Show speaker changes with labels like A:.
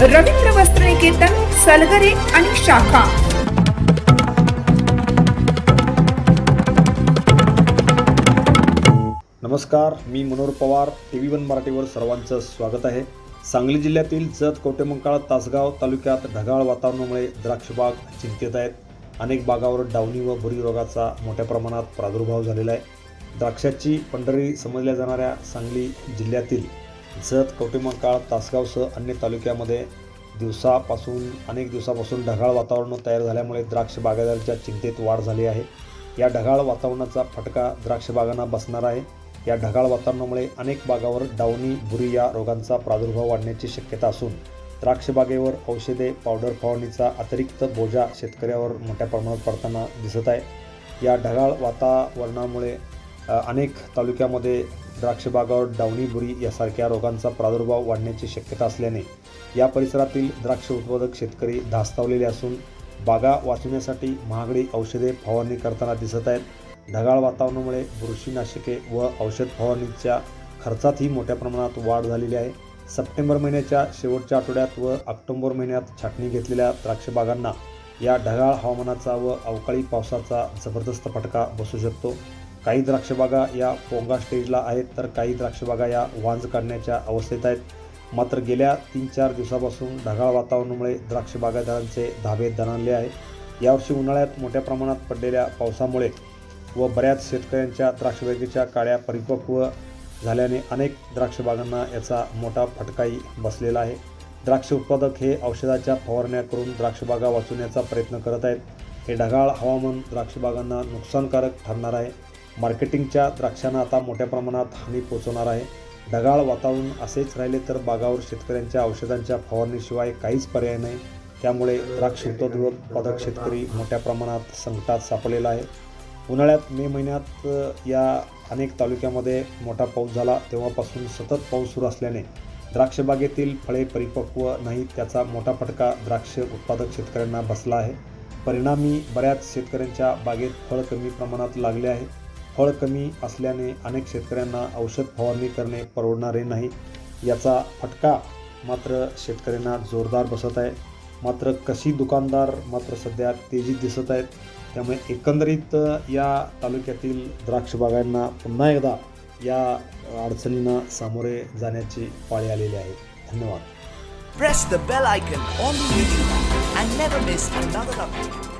A: रवींद्र वस्त्र निकेतन सलगरे आणि शाखा.
B: नमस्कार मी Manohar Pawar T V one मराठीवर सर्वांचं स्वागत आहे. सांगली जिल्ह्यातील जत कवटेमंकाळ तासगाव तालुक्यात ढगाळ वातावरणामुळे द्राक्षबाग चिंतेत आहेत. अनेक बागावर डावणी व बुरी रोगाचा मोठ्या प्रमाणात प्रादुर्भाव झालेला आहे. द्राक्षाची पंढरी समजल्या जाणाऱ्या सांगली जिल्ह्यातील जत कवटेमंकाळ तासगावसह अन्य तालुक्यामध्ये दिवसापासून अनेक दिवसापासून ढगाळ वातावरण तयार झाल्यामुळे द्राक्ष बागायतदारांच्या चिंतेत वाढ झाली आहे. या ढगाळ वातावरणाचा फटका द्राक्ष बागांना बसणार आहे. या ढगाळ वातावरणामुळे अनेक बागावर डावणी बुरी या रोगांचा प्रादुर्भाव वाढण्याची शक्यता असून द्राक्ष बागेवर औषधे पावडर फवारणीचा अतिरिक्त बोजा शेतकऱ्यावर मोठ्या प्रमाणात पडताना दिसत आहे. या ढगाळ वातावरणामुळे अनेक तालुक्यामध्ये द्राक्षबागावर डावणी बुरी यासारख्या रोगांचा प्रादुर्भाव वाढण्याची शक्यता असल्याने या परिसरातील द्राक्ष उत्पादक शेतकरी धास्तावलेले असून बागा वाचवण्यासाठी महागडी औषधे फवारणी करताना दिसत आहेत. ढगाळ वातावरणामुळे बुरशीनाशके व औषध फवारणीच्या खर्चातही मोठ्या प्रमाणात वाढ झालेली आहे. सप्टेंबर महिन्याच्या शेवटच्या आठवड्यात व ऑक्टोबर महिन्यात छाटणी घेतलेल्या द्राक्षबागांना या ढगाळ हवामानाचा व अवकाळी पावसाचा जबरदस्त फटका बसू शकतो. काही द्राक्षबागा या पोंगा स्टेजला आहेत तर काही द्राक्षबागा या वांज काढण्याच्या अवस्थेत आहेत. मात्र गेल्या तीन चार दिवसापासून ढगाळ वातावरणामुळे द्राक्षबागादारांचे धाबे दणाणले आहे. यावर्षी उन्हाळ्यात मोठ्या प्रमाणात पडलेल्या पावसामुळे व बऱ्याच शेतकऱ्यांच्या द्राक्षबागेच्या काळ्या परिपक्व झाल्याने अनेक द्राक्षबागांना याचा मोठा फटकाही बसलेला आहे. द्राक्ष उत्पादक हे औषधाच्या फवारण्या करून द्राक्षबागा वाचवण्याचा प्रयत्न करत आहेत. हे ढगाळ हवामान द्राक्षबागांना नुकसानकारक ठरणार आहे. मार्केटिंगच्या द्राक्षांना आता मोठ्या प्रमाणात हानी पोचवणार आहे. ढगाळ वातावरण असेच राहिले तर बागावर शेतकऱ्यांच्या औषधांच्या फवारणीशिवाय काहीच पर्याय नाही. त्यामुळे द्राक्ष उत्पादक शेतकरी मोठ्या प्रमाणात संकटात सापडलेला आहे. उन्हाळ्यात मे महिन्यात या अनेक तालुक्यामध्ये मोठा पाऊस झाला. तेव्हापासून सतत पाऊस सुरू असल्याने द्राक्षबागेतील फळे परिपक्व नाहीत. त्याचा मोठा फटका द्राक्ष उत्पादक शेतकऱ्यांना बसला आहे. परिणामी बऱ्याच शेतकऱ्यांच्या बागेत फळ कमी प्रमाणात लागले आहे. फळ कमी असल्याने अनेक शेतकऱ्यांना औषध फवारणी करणे परवडणारे नाही याचा फटका मात्र शेतकऱ्यांना जोरदार बसत आहे. मात्र कशी दुकानदार मात्र सध्या तेजीत दिसत आहेत त्यामुळे एकंदरीत या तालुक्यातील द्राक्ष बागांना पुन्हा एकदा या अडचणींना सामोरे जाण्याची पाळी आलेली आहे. धन्यवाद.
C: Press the bell icon on the YouTube and never miss another update.